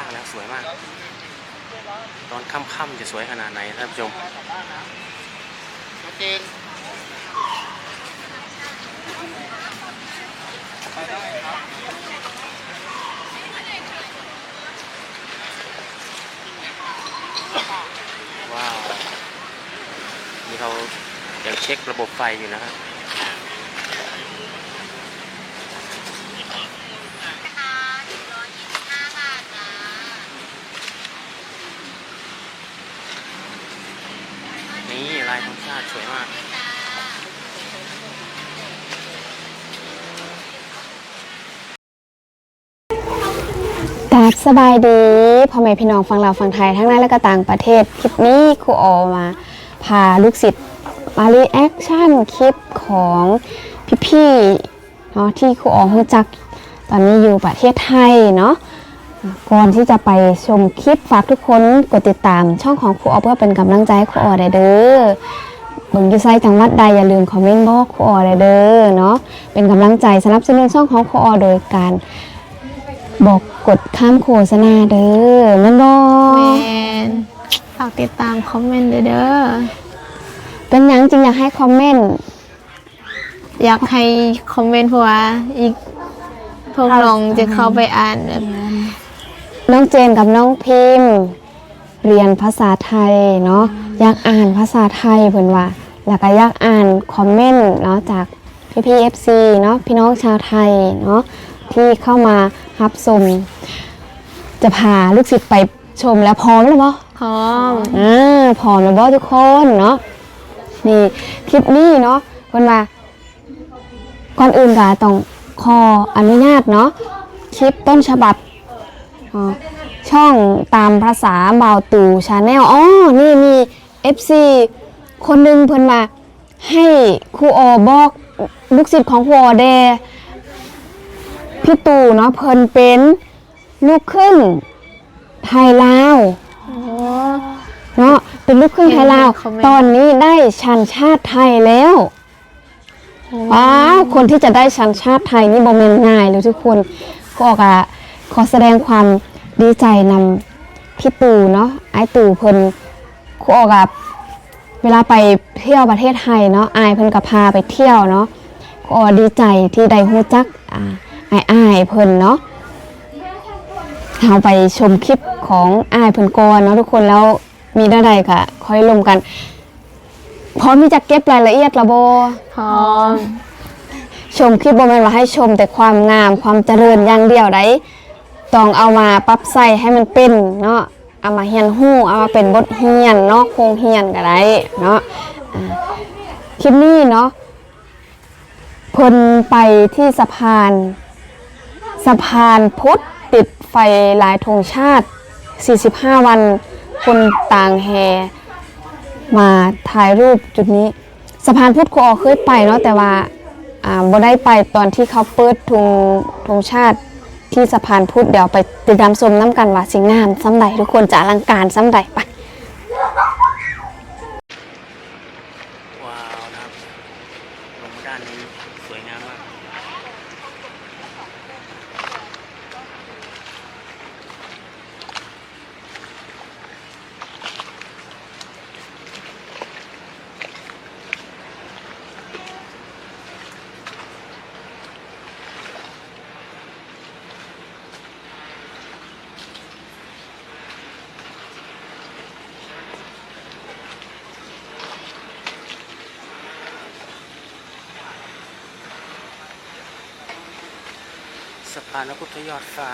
ล่างแล้วสวยมาก ตอนค่ำๆจะสวยขนาดไหนท่านผู้ชมเจนว้าว นี่เขายังเช็คระบบไฟอยู่นะครับ ค่ะ125 บาทจ้า นี่ลายธรรมชาติ สวยมากกราบสบายดีพ่อแม่พี่น้องฟังเราฟังไทยทั้งในและก็ต่างประเทศ คลิปนี้ครูออมา พาลูกศิษย์มารีแอคชั่นคลิปของพี่ๆเนาะที่ครูออรู้จักตอนนี้อยู่ประเทศไทยเนาะก่อนที่จะไปชมคลิปฝากทุกคนกดติดตามช่องของครูออเพื่อเป็นกำลังใจให้ครูออได้เด้อ เบิ่งอยู่ไซต์จังหวัดใดอย่าลืมคอมเมนต์บอกครูออได้เด้อเนาะเป็นกำลังใจสนับสนุนช่องของครูออโดยการบอกกดข้ามโฆษณาเด้อแม่นบอแมนฝากติดตามคอมเมนต์ด้วยเด้อเป็นหยังจริงอยากให้คอมเมนต์อยากให้คอมเมนต์เพราะว่าอีกพวกน้องจะเข้าไปอ่านแบบน้องเจนกับน้องพิมพ์ เรียนภาษาไทยเนาะ อยากอ่านภาษาไทยเพิ่นว่า แล้วก็อยากอ่านคอมเมนต์เนาะจากพี่พีเอฟซีเนาะพี่น้องชาวไทยเนาะที่เข้ามารับชมจะพาลูกศิษย์ไปชมแล้วพร้อมแล้วบ่พร้อมอ่าพร้อมแล้วบ่ทุกคนเนาะนี่คลิปนี้เนาะเพิ่นว่าก่อนอื่นก็ต้องขออนุญาตเนาะคลิปต้นฉบับอ๋อช่องตามภาษาบ่าวตู่ชาแนลอ๋อนี่มี FC คนหนึงเพิ่นว่าให้ครูออบอกลูกศิษย์ของครูออเดพี่ตู่เนาะเพิ่นเป็นลูกครึ่งไทยลาวเนาะเป็นลูกครึ่งไทยลาวคอมเมนต์ตอนนี้ได้ชันชาติไทยแล้วว้าวคนที่จะได้ชันชาติไทยนี่บ่แม่นง่ายเลยทุกคนก็ออกอะขอแสดงความดีใจนำพี่ตู่เนาะไอ้ตู่เพิ่น ครูออกอะเวลาไปเที่ยวประเทศไทยเนาะอายเพิ่นก็พาไปเที่ยวเนาะครูออดีใจที่ได้ฮู้จักอ่าไอ้อายเพิ่นเนาะเราไปชมคลิปของอายเพิ่นก่อนเนาะทุกคนแล้วมีได้ใดค่ะค่อยลงกัน พร้อมที่จะเก็บรายละเอียดละโบพร้อมชมคลิปบ่แม่นว่าให้ชมแต่ความงามความเจริญอย่างเดียวได้ต้องเอามาปรับใส่ให้มันเป็นเนาะ เอามาเฮียนฮู้เอามาเป็นบทเฮียนเนาะโครงเฮียนก็ได้เนาะคลิปนี้เนาะเพิ่นไปที่สะพานสะพานพุทธติดไฟลายธงชาติ 45 วัน คนต่างแห่มาถ่ายรูปจุดนี้ สะพานพุทธครูออเคยไปเนาะแต่ว่าอ่าบ่ได้ไปตอนที่เขาเปิดธงธงชาติ ที่สะพานพุทธเดี๋ยวไปติดตามชมน้ำกันว่าสิงามซ้ำใดทุกคนจะอลังการซ้ำใดไป ว้าวนะครับลงมาด้านนี้สวยงามมาก สะพานพระพุทธยอดฟ้า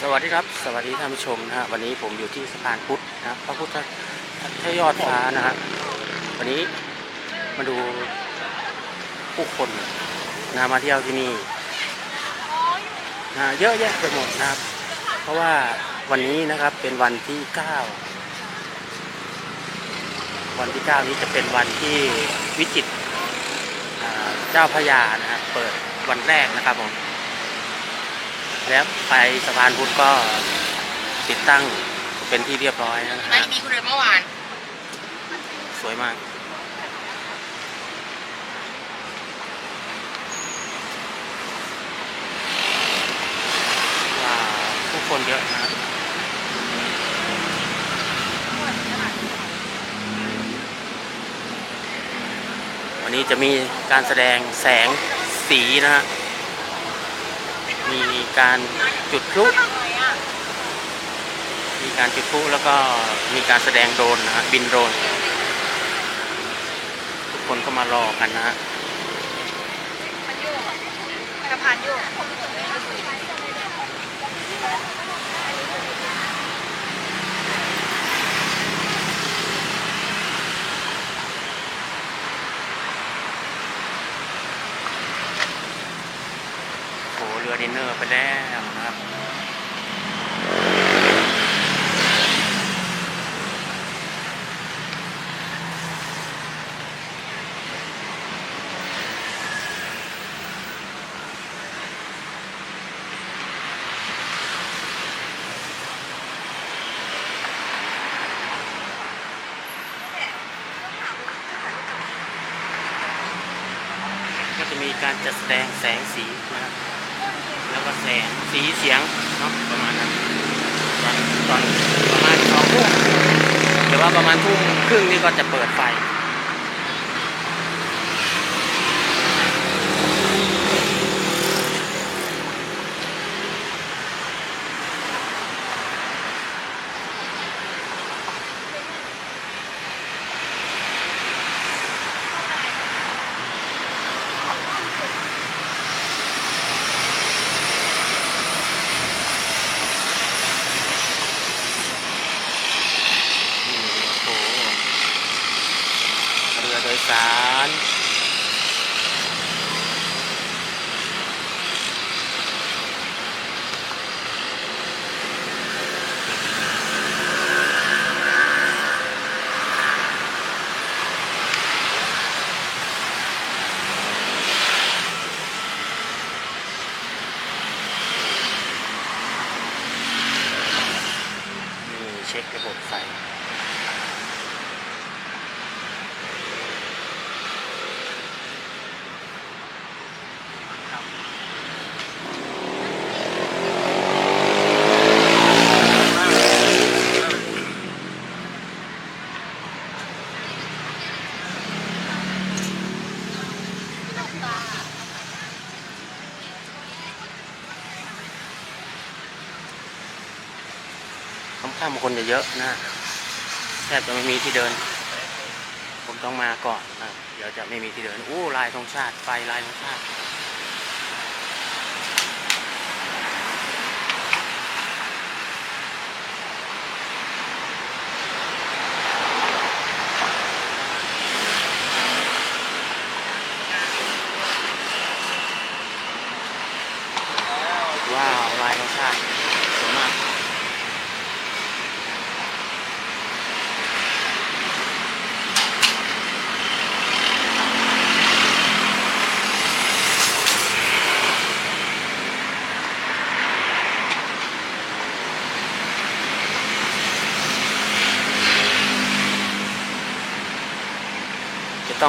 สวัสดีครับ สวัสดีท่านผู้ชมนะฮะวันนี้ผมอยู่ที่สะพานพุทธนะครับพระพุทธยอดฟ้านะฮะวันนี้มาดูผู้คนนะมาเที่ยวที่นี่นะเยอะแยะไปหมดนะครับ เพราะว่าวันนี้นะครับเป็นวันที่ 9 วันที่ 9 นี้จะเป็นวันที่วิจิตเจ้าพญานะครับเปิดวันแรกนะครับผมแล้วไปสะพานพุทธก็ติดตั้งเป็นที่เรียบร้อยนะครับไม่มีคุณเมื่อวาน สวยมากว้าผู้คนเยอะนะครับ วันนี้จะมีการแสดงแสงสีนะฮะ มีการจุดพลุ มีการจุดพลุแล้วก็มีการแสดงโดรนนะฮะบินโดรน ทุกคนก็มารอกันนะฮะสะพานโยก โอ้โหเรือดินเนอร์ไปแล้วนะครับ ก็ จะมีการจัดแสดงแสงสีนะครับแล้วก็แสงสีเสียงเนาะประมาณนั้นตอนตอนประมาณสองทุ่มหรือว่าประมาณทุ่มครึ่งนี่ก็จะเปิดไฟ นี่โอ้โห เรือโดยสารนี่เช็คระบบไฟ ค่ำๆคนจะเยอะนะแทบจะไม่มีที่เดิน ผมต้องมาก่อนนะเดี๋ยวจะไม่มีที่เดินอู้ลายธงชาติไฟลายธงชาติว้าวลายธงชาติสวยมาก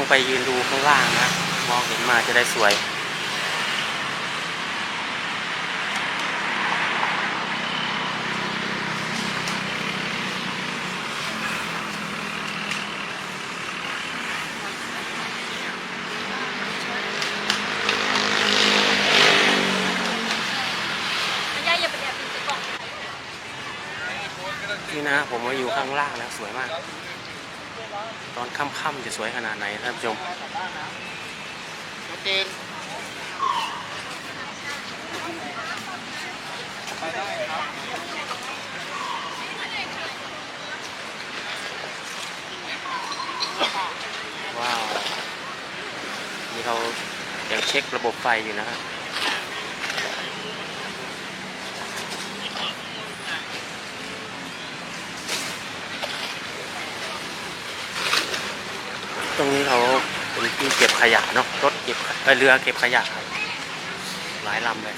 ต้องไปยืนดูข้างล่างนะ มองเห็นมาจะได้สวย นี่นะผมมาอยู่ข้างล่างนะสวยมาก ตอนค่ำๆจะสวยขนาดไหนท่านผู้ชมชัดเจนว้าว นี่เขายังเช็คระบบไฟอยู่นะฮะ ตรงนี้เขาเป็นที่เก็บขยะเนาะรถเก็บเอ้ยเรือเก็บขยะครับหลายลำเลย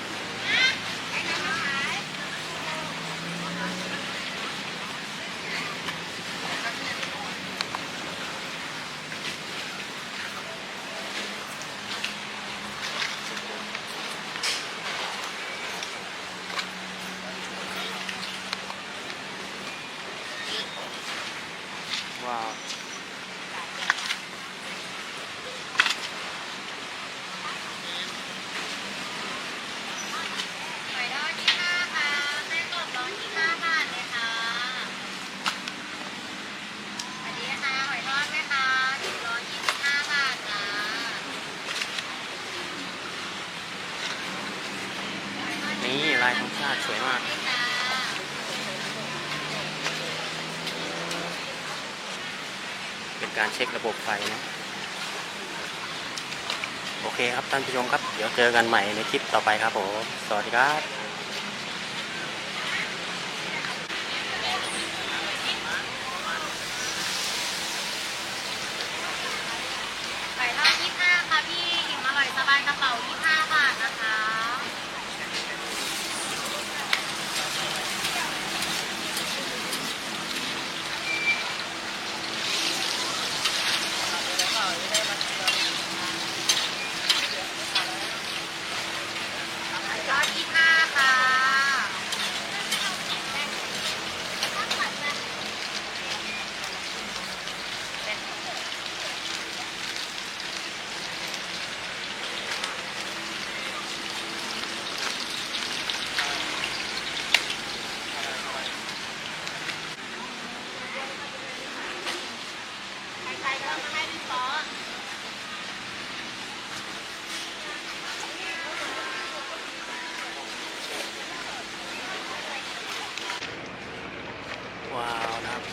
ากสวยมากเป็นการเช็คระบบไฟนะโอเคครับท่านผู้ชมครับ เดี๋ยวเจอกันใหม่ในคลิปต่อไปครับผม สวัสดีครับ ไก่ทอด25 ค่ะพี่อิ่มอร่อยสบายกระเป๋า 25 บาทนะคะ ไก่ทอด25 ค่ะ ใครๆก็มาให้พี่ป๊อ ว้าวนะครับ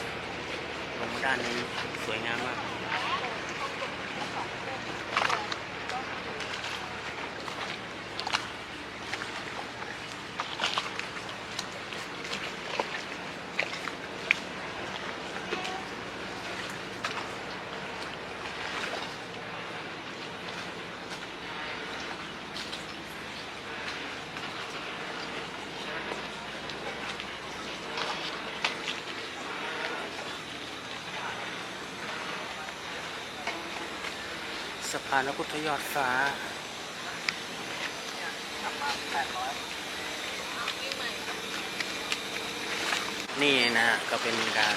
ลงมา ด้านนี้สวยงามมาก สะพานพระพุทธยอดฟ้านี่นะก็เป็นการ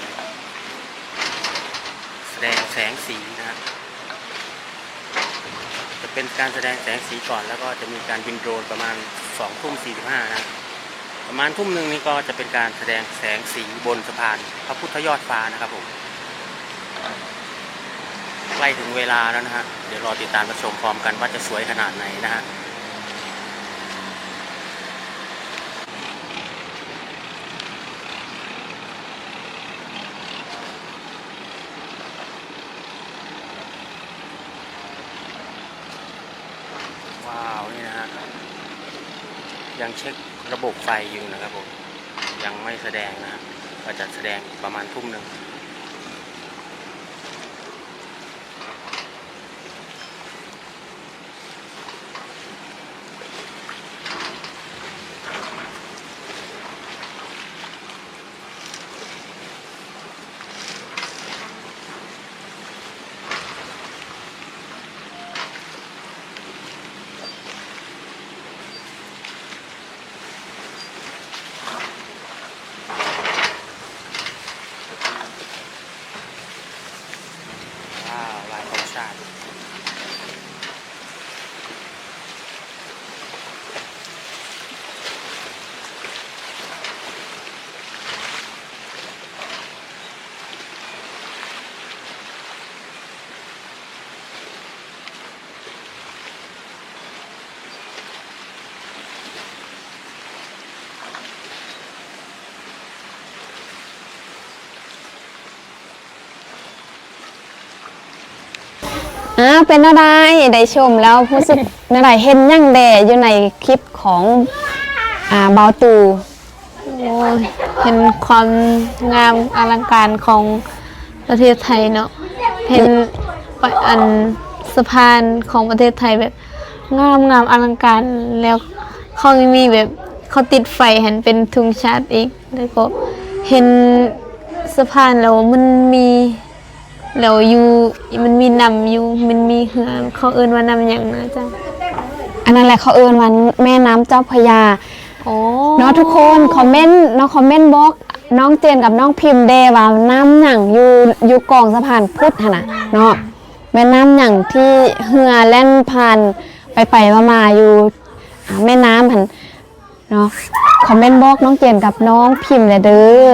แสดงแสงสีนะจะเป็นการแสดงแสงสีก่อนแล้วก็จะมีการบินโดรนประมาณ2ทุ่ม45นะประมาณทุ่มหนึ่งนี่ก็จะเป็นการแสดงแสงสีบนสะพานพระพุทธยอดฟ้านะครับผม ล้ถึงเวลาแล้วนะฮะ เดี๋ยวรอติดตามรับชมพร้อมกันว่าจะสวยขนาดไหนนะฮะว้าวนี่นะฮะ ยังเช็คระบบไฟอยู่นะครับผม ยังไม่แสดงนะฮะก็จะแสดงประมาณทุ่มหนึ่ง ว้าว ล เป็นอะไรได้ชมแล้วผู้สึกอะไรเห็นยั่งแดอยู่ในคลิปของอ่าเบาตูโอ้ยเห็นความงามอลังการของประเทศไทยเนาะเห็นปะอันสะพานของประเทศไทยแบบงามงามอลังการแล้วเขายังมีแบบเขาติดไฟเห็นเป็นธงชาติอีกแล้วก็เห็นสะพานแล้วมันมี แล้วอยู่มันมีนำอยู่มันมีเหือเขาเอิ้นว่านำอย่างนะจ๊ะอันนั้นแหละเขาเอินวันแม่น้ำเจ้าพระยาโอ้เนาะทุกคนคอมเมนต์เนาะคอมเมนต์บล็อกน้องเจนกับน้องพิมพ์เดว่าน้ำหยั่งอยู่อยู่กองสะพานพุทธหั่นนะเนาะแม่น้ำหยั่งที่เหือแล่นผ่านไปไปมามาอยู่อ่าแม่น้ำหันเนาะคอมเมนต์บล็อกน้องเจนกับน้องพิมพ์เลยเด้อ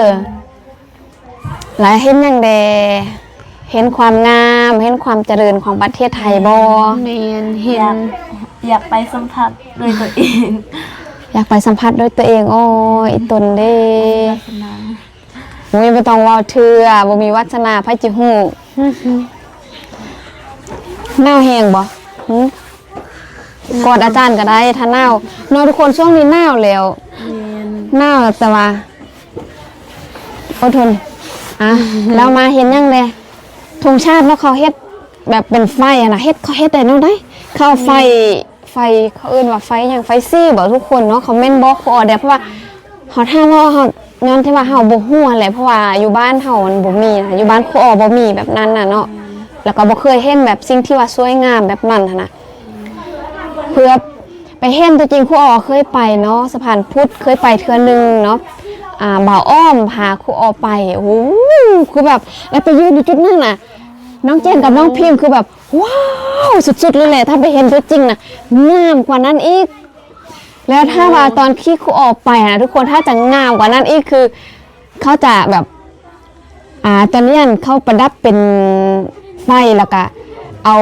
หลายเห็นอย่างเด เห็นความงาม เห็นความเจริญของประเทศไทยบอแมนเห็นอยากไปสัมผัสด้วยตัวเองอยากไปสัมผัสด้วยตัวเองโอ้ยอีตนเด้โอ้ยบ่ต้องเว้าเทื่อบ่มีวัฒนาไผจิฮู้หน้าวแห้งบ่หึกอดอาจารย์ก็ได้ถ้าหนาวเนาะทุกคนช่วงนี้หนาวแล้วหนาวแต่ว่าอดทนอะเรามาเห็นยังเลย ธงชาติเนาะเขาเฮ็ดแบบเป็นไฟอะนะเฮ็ดเขาเฮ็ดได้เนาะได้ เข้าไฟไฟเขาเอิ้นว่าไฟหยังไฟซี่บ่ทุกคนเนาะเขาแม่นบอกเขาออเดเพราะว่าเขาถ้าว่าเขาย้อนที่ว่าเฮาบ่ฮู้แหละเพราะว่าอยู่บ้านเฮามันบ่มีนะอยู่บ้านครูออบ่มีแบบนั้นน่ะเนาะแล้วก็บ่เคยเห็นแบบสิ่งที่ว่าสวยงามแบบนั้นนะเพื่อไปเห็นตัวจริงครูออเคยไปเนาะสะพานพุทธเคยไปเทื่อนึงเนาะอ่าบ่าวอ้อมพาครูออไปโอ้โหคือแบบแล้วไปยืนอยู่จุดนั้นน่ะ น้องเจนกับน้องพิมพ์คือแบบว้าวสุดๆเลยแหละถ้าไปเห็นตัวจริงนะงามกว่านั้นอีก แล้วถ้าว่าตอนที่ครูออกไปนะทุกคนถ้าจะงามกว่านั้นอีกคือเขาจะแบบอ่าตอนนี้เขาประดับเป็นไฟแล้วก็เอา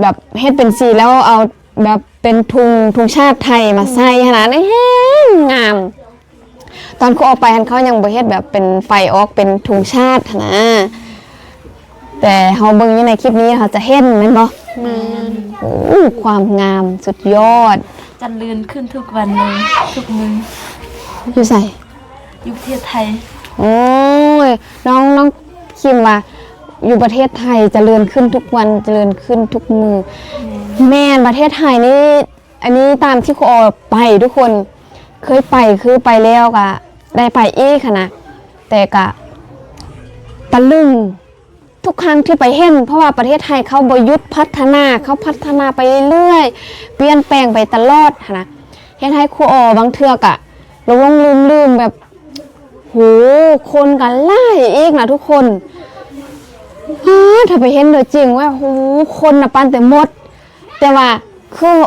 แบบเฮ็ดเป็นสีแล้วเอาแบบเป็นทุงทุงชาติไทยมาใส่ขนาดนี้แห้งงาม ตอนครูออกไปเขายังบ่เฮ็ดแบบเป็นไฟออกเป็นทุงชาติหั้นนะ แต่เฮาเบิ่งอยู่ในคลิปนี้เขาจะเห็นแม่นบ่โอ้ความงามสุดยอด จันเรือนขึ้นทุกวันเลยทุกมืออยู่ใส่อยู่ประเทศไทย โอ้ยน้องน้องคิมว่าอยู่ประเทศไทยเจริญขึ้นทุกวันเจริญขึ้นทุกมือ แม่นประเทศไทยนี่อันนี้ตามที่ครูออไปทุกคนเคยไปคือไปแล้วกะได้ไปอีกค่ะนะแต่กะตะลึง ทุกครั้งที่ไปเห็น เพราะว่าประเทศไทยเขาบยุทธพัฒนาเขาพัฒนาไปเรื่อยเปลี่ยนแปลงไปตลอดนะเฮ็ดให้ครูออบางเทือกอะระวงลืมลืมแบบโหคนกันไล่เอกนะทุกคนอ้าถ้าไปเห็นโดยจริงว่าโหคนนะปันแต่หมด แต่ว่าคือ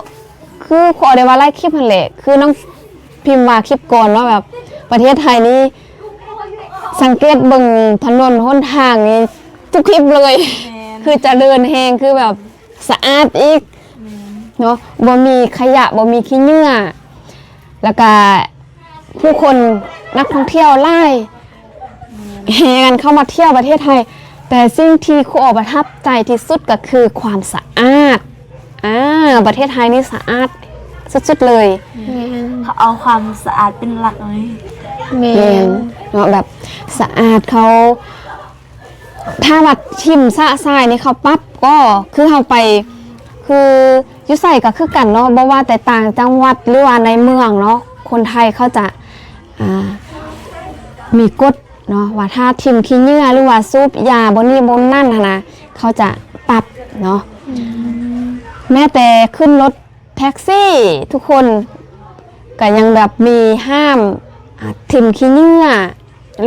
คือครูออได้ว่าไล่คลิปหันแหละคือน้องพิมพ์ว่าคลิปก่อนว่าแบบประเทศไทยนี่สังเกตเบิ่งถนนหนทางนี่ ทุกคลิปเลยคือเจะเดินแหงคือแบบสะอาดอีกเนาะบ่มีขยะบ่มีขี้เหงื่อแล้วก็ผู้คนนักท่องเที่ยวไล่แห่กันเข้ามาเที่ยวประเทศไทย แต่สิ่งที่ครูออกประทับใจที่สุดก็คือความสะอาดอ่าประเทศไทยนี่สะอาดสุดๆเลยเขาเอาความสะอาดเป็นหลักเลย แมแมนนเนาะแบบสะอาดเขา ถ้าวัดชิมสะทรายนี่เขาปั๊บก็คือเขาไป คือยุใส่ก็คือกันเนาะบ่ว่าแต่ต่างจังหวัดหรือว่าในเมืองเนาะคนไทยเขาจะามีกฎเนาะว่าถ้าทิมขี้เหงื่อหรือว่าซุปยาบนนี่บนนั่นนะเขาจะปรับเนาะแม้แต่ขึ้นรถแท็กซี่ทุกคนก็ยังแบบมีห้ามทิมขี้เหงื่อ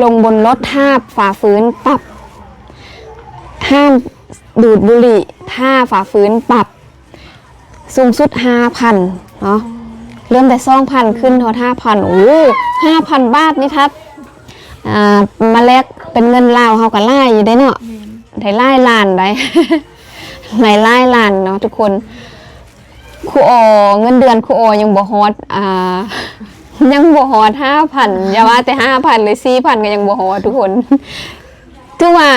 ลงบนรถทาบฝ่าฝืนปรับ ห้ามดูดบุหรี่ ถ้าฝ่าฝืนปรับ สูงสุดห้าพันเนาะเริ่มแต่สองพันขึ้นเท่าห้าพันโอ้ห้าพันบาทนี่ทัดมาแลกเป็นเงินลาวเฮากับไล่อยู่ได้เนาะได้ไล่ล้านได้ในไล่ล้านเนาะทุกคนครูโอเงินเดือนครูโอยังบ่ฮอดอ่ายังบ่ฮอดห้าพันอย่าว่าแต่ห้าพันเลยสี่พันก็ยังบ่ฮอดทุกคนถือว่า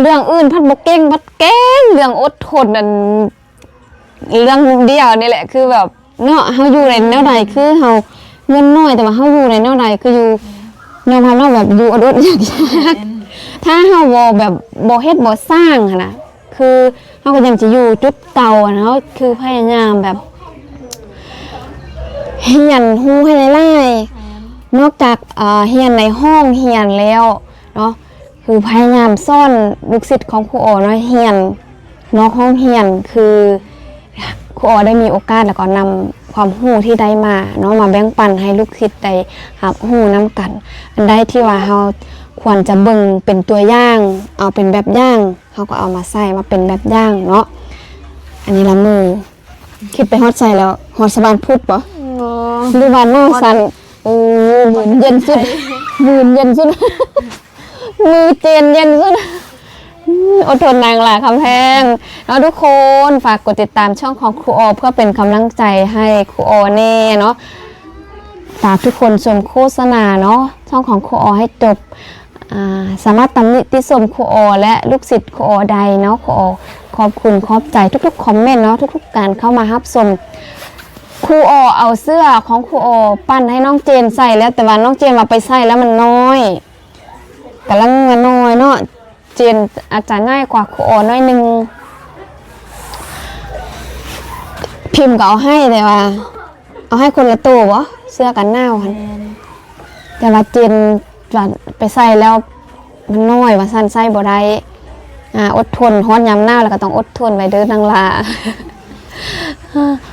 เรื่องอื่นพัดบกเก้งพัดเก้งเรื่องอดทนนั่นเรื่องเดียวนี่แหละคือแบบเนาะเฮาอยู่ในแนวใดคือเฮาเงินน้อยแต่ว่าเฮาอยู่ในแนวใดคืออยู่ยอมรับเนาแบบอยู่อดอดอยากยากถ้าเฮาบ่แบบบ่เฮ็ดบ่สร้างนะคือเฮาก็ยังจะอยู่จุดเก่าเนาะคือพยายามแบบเฮียนฮู้ให้ไล่นอกจากเอ่อเฮียนในห้องเฮียนแล้วเนาะ คือพยายามซ่อนลูกศิษย์ของครูโอเนาะเฮียนนอกห้องเฮียนคือครูโอได้มีโอกาสแล้วก็นำความรู้ที่ได้มาเนาะมาแบ่งปันให้ลูกศิษย์ได้รับรู้นํกัน อันใดที่ว่าเฮาควรจะเบิ่งเป็นตัวอย่าง เอาเป็นแบบอย่างเฮาก็เอามาใส่มาเป็นแบบอย่างเนาะอันนี้ละมือ คิดไปฮอดใส่แล้วฮอดสะบานพุทธบ่หรือว่าหน้าสันโอ้หมือนเย็นสุดหมือนเย็นสุด มือเจนเย็นสุดอดทนนางหลาคำแพงเนาะทุกคนฝากกดติดตามช่องของครูโอเพื่อเป็นกำลังใจให้ครูโอแน่เนาะฝากทุกคนชมโฆษณาเนาะช่องของครูโอให้จบสามารถตำหนิติชมครูโอและลูกศิษย์ครูโอใดเนาะครูโอขอบคุณขอบใจทุกๆคอมเมนต์เนาะทุกๆ การเข้ามารับชมครูโอเอาเสื้อของครูโอ ปั้นให้น้องเจนใส่แล้วแต่ว่าน้องเจนมาไปใส่แล้วมันน้อย กำลังมันน้อยเนาะเจนอาจจะง่ายกว่าครูโอน้อยหนึงพิมพ์ก็เอาให้แต่ว่า เอาให้คนละตัววะเสื้อกันหนาวหันแต่ว่าเจนว่าไปใส่แล้วมันน้อยว่าสั้นใส่บ่ได้อ่าอดทนฮ้อนยามหน้าแล้วก็ต้องอดทนไว้เด้อนางลา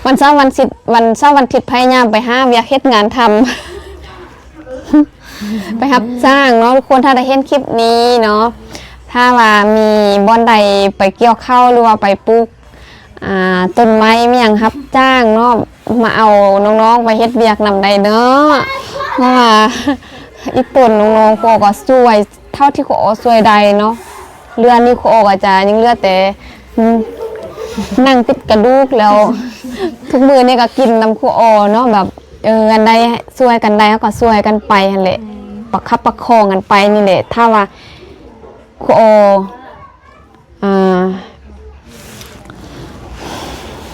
วันเสาร์วันสิทธิ์วันเสาร์วันทิตย์พยายามไปห้าเวียกเฮ็ดงานทำ ไปรับจ้างเนาะทุกคนถ้าได้เห็นคลิปนี้เนาะถ้าว่ามีบอนใดไปเกี่ยวข้าวหรือว่าไปปลูกต้นไม้มีอย่างรับจ้างเนาะมาเอาน้องๆไปเฮ็ดเวียกนำใดเนาะเพราะว่าญี่ปุ่นน้องๆโคก็สวย เท่าที่โคสวยใดเนาะเรือนี่โคก็จะยังเลือแต่นั่งติดกระดูกแล้ว ทุกมือนี่ก็กินน้ำคูออเนาะแบบ เออกันใดช่วยกันใดเขาก็ช่วยกันไปนั่นแหละประคับประคองกันไปนี่แหละ ถ้าว่าคูอออ่า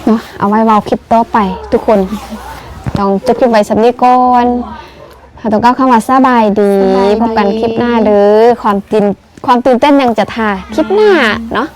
เนาะเอาไว้เว้าคลิปต่อไป ทุกคนต้องจบคลิปไว้สำนี้ก่อนค่ะต้องก้าวเข้ามาสบายดีสบายดีพบกันคลิปหน้าเด้อความตื่นความตื่นเต้นยังจะถ่ายคลิปหน้าเนาะ